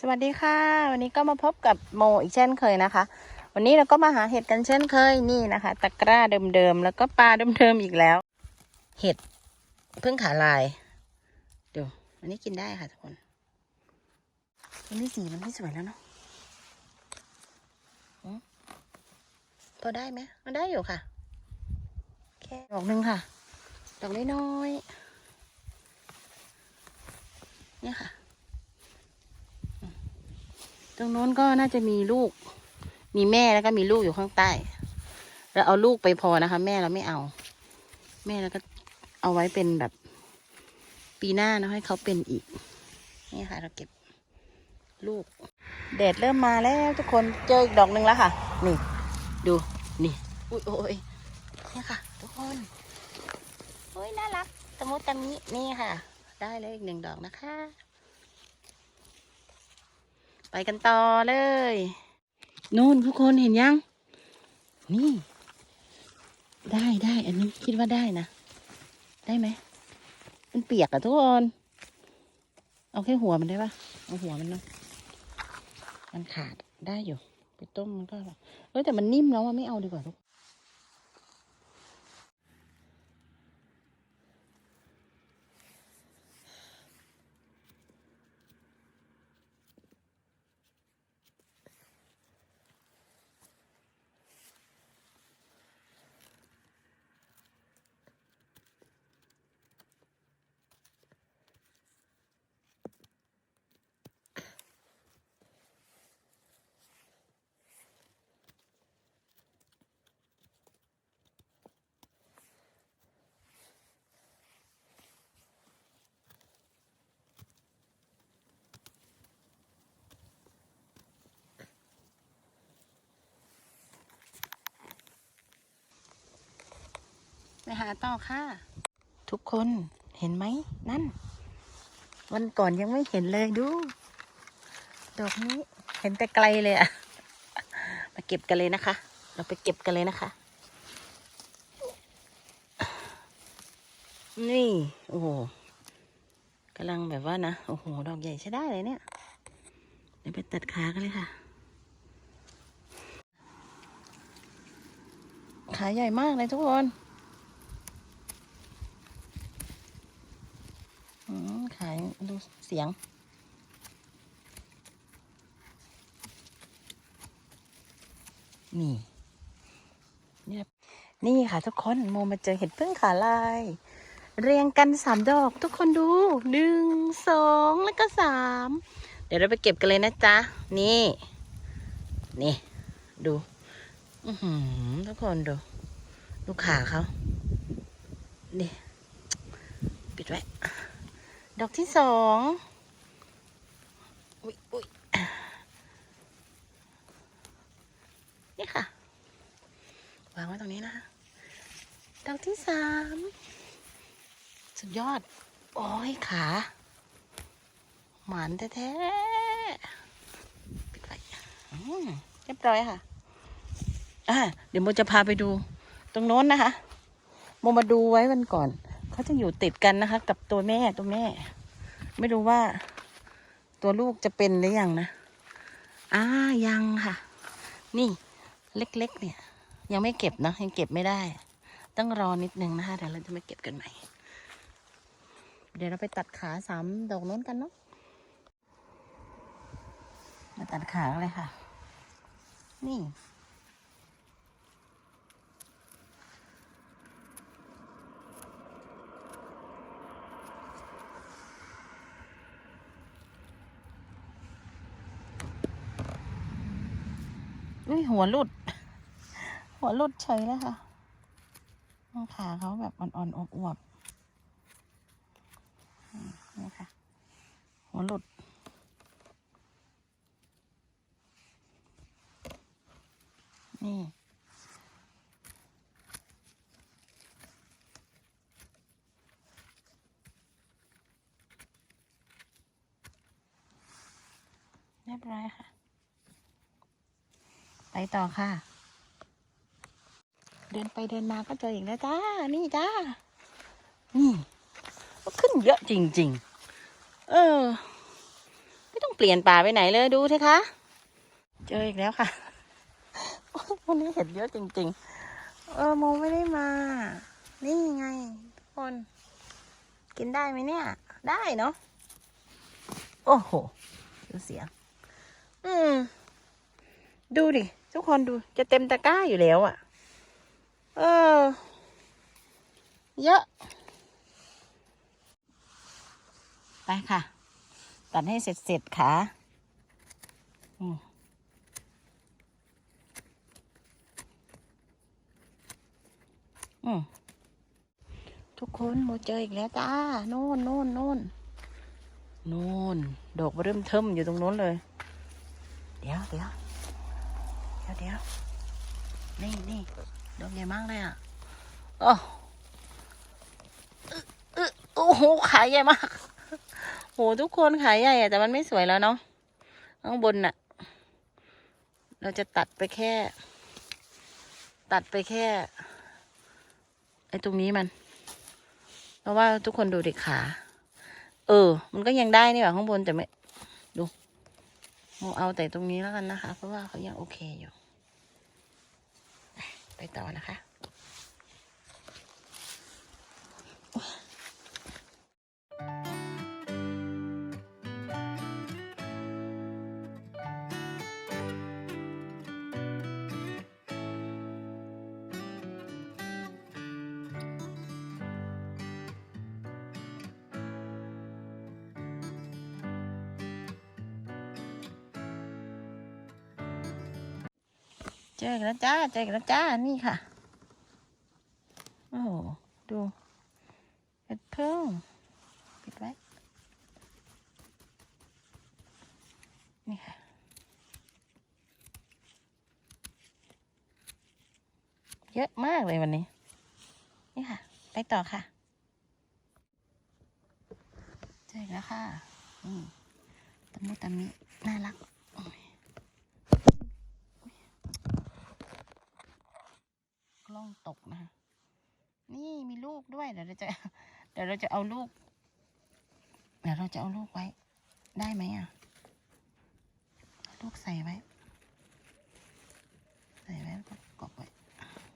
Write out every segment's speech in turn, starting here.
สวัสดีค่ะ วันนี้ก็มาพบกับโมอีกเช่นเคยนะคะ วันนี้เราก็มาหาเห็ดกันเช่นเคยนี่นะคะ ตะกร้าเดิมๆแล้วก็ปลาเดิมๆอีกแล้ว เห็ดเพึ่งขาลายดูอันนี้กินได้ค่ะทุกคนอันนี้สีมันไม่สวยแล้วเนาะพอได้ไหมมันได้อยู่ค่ะแค่ดอกหนึ่งค่ะ ดอกน้อยๆเนี่ยค่ะ รงโน้นก็น่าจะมีลูก มีแม่แล้วก็มีลูกอยู่ข้างใต้เราเอาลูกไปพอนะคะ แม่เราไม่เอา แม่เราก็เอาไว้เป็นแบบปีหน้านะให้เขาเป็นอีก นี่ค่ะ เราเก็บลูกแดดเริ่มมาแล้วทุกคนเจออีกดอกหนึ่งแล้วค่ะ นี่ ดูนี่อุ้ยโอ้ยนี่ค่ะ ทุกคนโอ้ยน่ารักตะมุตะมินี่ค่ะ ได้เลยอีกหนึ่งดอกนะคะ ไปกันต่อเลยนู่นทุกคนเห็นยัง นี่ ได้ได้อันนี้คิดว่าได้นะ ได้ไหมมันเปียกอะทุกคนเอาแค่หัวมันได้ปะเอาหัวมันเนาะมันขาดได้อยู่ ไปต้มมันก็อร่อยเออแต่มันนิ่มแล้วอะไม่เอาดีกว่าทุก ไปหาต่อค่ะ ทุกคนเห็นไหมนั่น วันก่อนยังไม่เห็นเลยดู ดอกนี้เห็นแต่ไกลเลยอะมาเก็บกันเลยนะคะ เราไปเก็บกันเลยนะคะ นี่ โอ้โหกำลังแบบว่านะ โอ้โห ดอกใหญ่ใช้ได้เลยเนี่ย เดี๋ยวไปตัดขากันเลยค่ะ ขาใหญ่มากเลยทุกคน อืมขายดู เสียง นี่นี่นี่ค่ะทุกคนโมมาเจอเห็ดพึ่งขาลาย เรียงกันสามดอก ทุกคนดูหนึ่งสองแล้วก็สามเดี๋ยวเราไปเก็บกันเลยนะจ๊ะ นี่ นี่ ดู อืทุกคนดู ดูขาเขานี่ปิดไว้ ดอกที่สองอุ๊ยอุ๊ยนี่ค่ะ วางไว้ตรงนี้นะคะดอกที่สามสุดยอด โอ้ยขา หมานแท้ๆปิดไว้อืมเรียบร้อยค่ะอ่าเดี๋ยวโมจะพาไปดูตรงโน้นนะคะโมมาดูไว้วันก่อน เขาจะอยู่ติดกันนะคะ กับตัวแม่ตัวแม่ ไม่รู้ว่า ตัวลูกจะเป็นหรือยังนะอ่ายังค่ะ นี่เล็กๆ เนี่ย ยังไม่เก็บนะยังเก็บไม่ได้ ต้องรอนิดนึงนะคะเดี๋ยวเราจะมาเก็บกันใหม่ เดี๋ยวเราไปตัดขาสามดอกน้นกันเนาะมาตัดขาเลยค่ะ นี่ อุ้ยหัวหลุด หัวหลุดเฉยเลยค่ะขาเขาแบบอ่อนๆอวบๆอืมนี่ค่ะ หัวหลุดนี่เรียบร้อยค่ะ ไปต่อค่ะ เดินไปเดินมาก็เจออีกแล้วจ้า นี่จ้า นี่ขึ้นเยอะจริง ๆ เออ ไม่ต้องเปลี่ยนป่าไปไหนเลยดูเถอะคะเจออีกแล้วค่ะวันนี้เห็ดเยอะจริง ๆ เออโมไม่ได้มา นี่ไงทุกคน กินได้ไหมเนี่ย ได้เนาะโอ้โหดูเสียง อืม ดูดิ ทุกคนดูจะเต็มตะกร้าอยู่แล้วอะ่ะ เออ เยอะ ไปค่ะ ตัดให้เสร็จเสร็จๆค่ะอืมอืมทุกคนโมเจออีกแล้วจ้า โน่นโน่นโน่นโน่นดอกเริ่มเทิมอยู่ตรงโน้นเลย เดี๋ยวเดี๋ยว เดี๋ยวเดี๋ยวนี่นี่ดอกใหญ่มากเลยอะโอ้อึอึโอ้โหขายใหญ่มากโหทุกคนขายใหญ่อะแต่มันไม่สวยแล้วเนาะข้างบนน่ะ เราจะตัดไปแค่ ตัดไปแค่ไอ้ตรงนี้มัน เพราะว่าทุกคนดูเด็กขา เออ มันก็ยังได้นี่หว่าข้างบนแต่ไม่ เอาแต่ตรงนี้แล้วกันนะคะ เพราะว่าเขายังโอเคอยู่ ไปต่อนะคะ เจออีกแล้วจ้า เจออีกแล้วจ้า นี่ค่ะ โอ้โห ดูเห็ดเพิ่งปิดไว้ นี่ค่ะ เยอะมากเลยวันนี้ นี่ค่ะ ไปต่อค่ะ เจอแล้วค่ะอืมตะมุตะมิ น่ารัก ล้องตกนะคะนี่มีลูกด้วยเดี๋ยวเราจะเดี๋ยวเราจะเอาลูก เดี๋ยวเราจะเอาลูกไว้ ได้ไหมอะ ลูกใส่ไว้ ใส่ไว้แล้วก็กอบไว้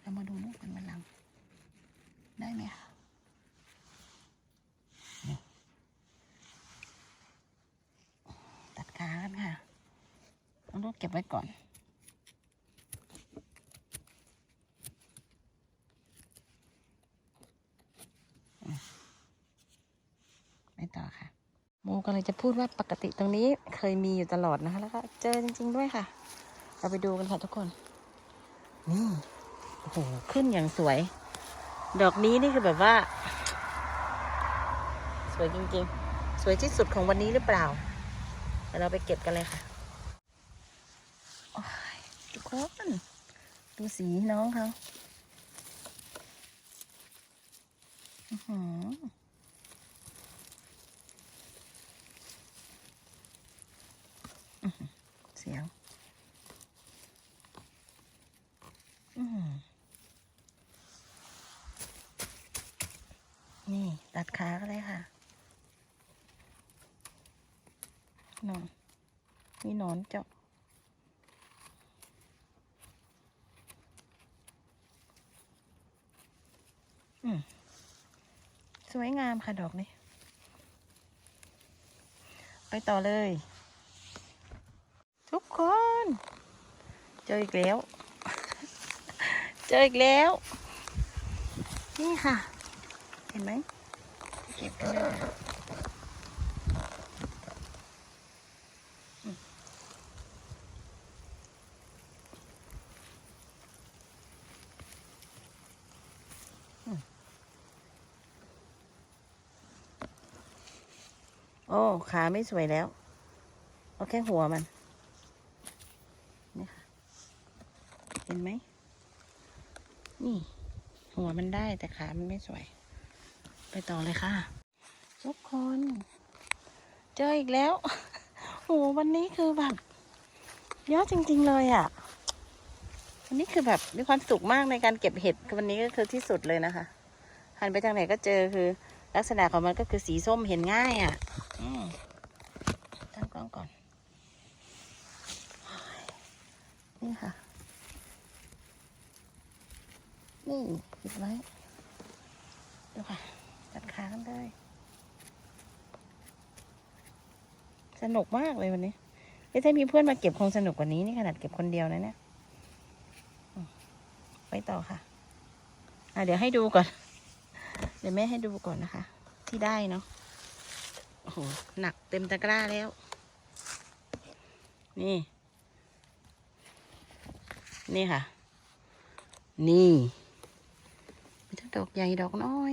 เรามาดูลูกเป็นมันลัง ได้ไหมคะตัดขากันค่ะเอาลูกเก็บไว้ก่อน ไปต่อค่ะ โมก็เลยจะพูดว่าปกติตรงนี้เคยมีอยู่ตลอดนะคะ แล้วก็เจอจริง ๆ ด้วยค่ะ เราไปดูกันค่ะทุกคน นี่โอ้โหขึ้นอย่างสวย ดอกนี้นี่คือแบบว่า สวยจริง ๆ สวยที่สุดของวันนี้หรือเปล่าเดี๋ยวเราไปเก็บกันเลยค่ะทุกคนดูสีน้องเขาอือหือ สียงอืนี่ ตัดขาก็เลยค่ะหนอนมีหนอนเจาะอืมสวยงามค่ะดอกนี้ ไปต่อเลย คน เจออีกแล้ว เจออีกแล้ว นี่ค่ะ เห็นไหมเก็บกันเลยโอ้ ขาไม่สวยแล้ว เอาแค่หัวมัน แต่ขามันไม่สวย ไปต่อเลยค่ะ ทุกคน เจออีกแล้ว โอ้วันนี้คือแบบเยอะจริง ๆ เลยอะ่ะวันนี้คือแบบมีความสุขมากในการเก็บเห็ดวันนี้ก็คือที่สุดเลยนะคะ หันไปทางไหนก็เจอคือ ลักษณะของมันก็คือสีส้มเห็นง่ายอะ่ะตั้งกล้องก่อน นี่ค่ะ นี่เก็บไว้ ดูค่ะตัดขากันเลยสนุกมากเลยวันนี้เอ้ยถ้ามีเพื่อนมาเก็บคงสนุกกว่านี้นี่ขนาดเก็บคนเดียวนะเนี่ยไปต่อค่ะอะ เดี๋ยวให้ดูก่อน เดี๋ยวแม่ให้ดูก่อนนะคะ ที่ได้เนาะโอ้โหหนักเต็มตะกร้าแล้ว นี่ นี่ค่ะ นี่ มีทั้งดอกใหญ่ดอกน้อย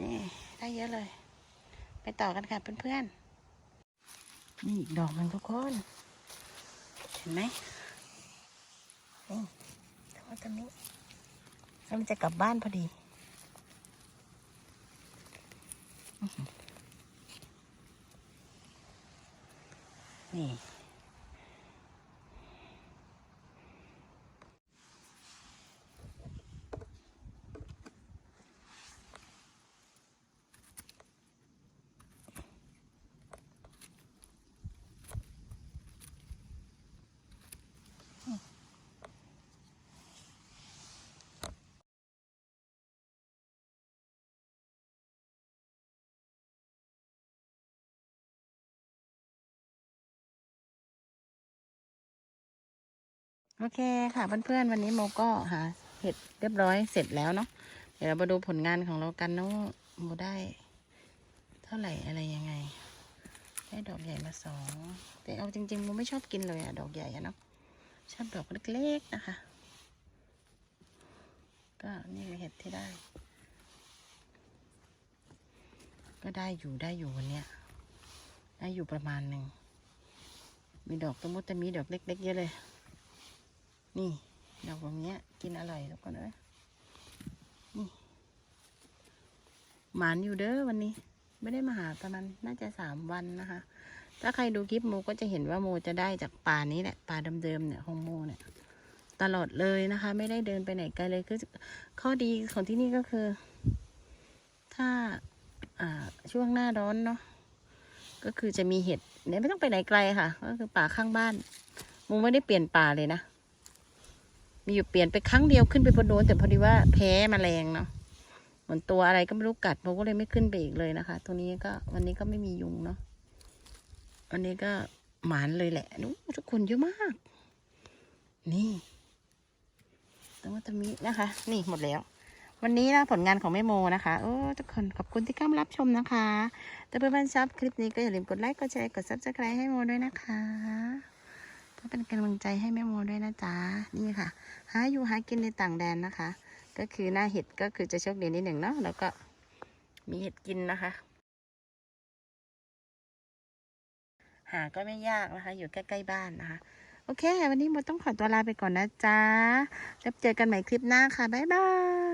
นี่ ได้เยอะเลย ไปต่อกันค่ะเพื่อนๆ นี่อีกดอกหนึ่งทุกคน เห็นไหมนี่ทอดตรงนี้แล้วมันจะกลับบ้านพอดี นี่ โอเคค่ะเพื่อนๆวันนี้โมก็หาเห็ดเรียบร้อยเสร็จแล้วเนาะเดี๋ยวเรามาดูผลงานของเรากันเนาะโมได้ เท่าไหร่อะไรยังไง ได้ดอกใหญ่มาสองแต่เอาจริงๆโมไม่ชอบกินเลยอะดอกใหญ่อะเนาะชอบดอกเล็กๆนะคะ ก็นี่คือเห็ดที่ได้ ก็ได้อยู่ได้อยู่วันเนี้ยได้อยู่ประมาณหนึ่งมีดอกตะมุตะมีดอกเล็ก ๆ เยอะเลย นี่ดอกแบบนี้กินอร่อยแล้วก็เลยนี่หมานอยู่เด้อวันนี้ ไม่ได้มาหาประมาณน่าจะสามวันนะคะ ถ้าใครดูคลิปโมก็จะเห็นว่าโมจะได้จากป่านี้แหละป่าเดิมๆเนี่ยของโมเนี่ย ตลอดเลยนะคะ ไม่ได้เดินไปไหนไกลเลยคือข้อดีของที่นี่ก็คือ ถ้าอ่าช่วงหน้าร้อนเนาะก็คือจะมีเห็ดเนี่ยไม่ต้องไปไหนไกลค่ะ ก็คือป่าข้างบ้านโมไม่ได้เปลี่ยนป่าเลยนะ มีอยู่เปลี่ยนไปครั้งเดียวขึ้นไปบนโน้นแต่พอดีว่าแพ้แมลงเนาะเหมือนตัวอะไรก็ไม่รู้กัดโมก็เลยไม่ขึ้นไปอีกเลยนะคะ ตรงนี้ก็วันนี้ก็ไม่มียุงเนาะวันนี้ก็หมานเลยแหละนู้ทุกคนเยอะมาก นี่ตรงวัตมินะคะ นี่หมดแล้ว วันนี้นะผลงานของแม่โมนะคะโอ้ทุกคนขอบคุณที่เข้ามารับชมนะคะถ้าเพื่อนๆชอบคลิปนี้ก็อย่าลืมกดไลค์กดแชร์กดซับสไครต์ให้โมด้วยนะคะ เพื่อเป็นกำลังใจให้แม่โมด้วยนะจ๊ะนี่ค่ะ หาอยู่หากินในต่างแดนนะคะ ก็คือหน้าเห็ดก็คือจะโชคดีนิดหนึ่งเนาะแล้วก็มีเห็ดกินนะคะ หาก็ไม่ยากนะคะ อยู่ใกล้ๆบ้านนะคะ โอเค วันนี้โมต้องขอตัวลาไปก่อนนะจ๊ะแล้วเจอกันใหม่คลิปหน้าค่ะบ๊ายบาย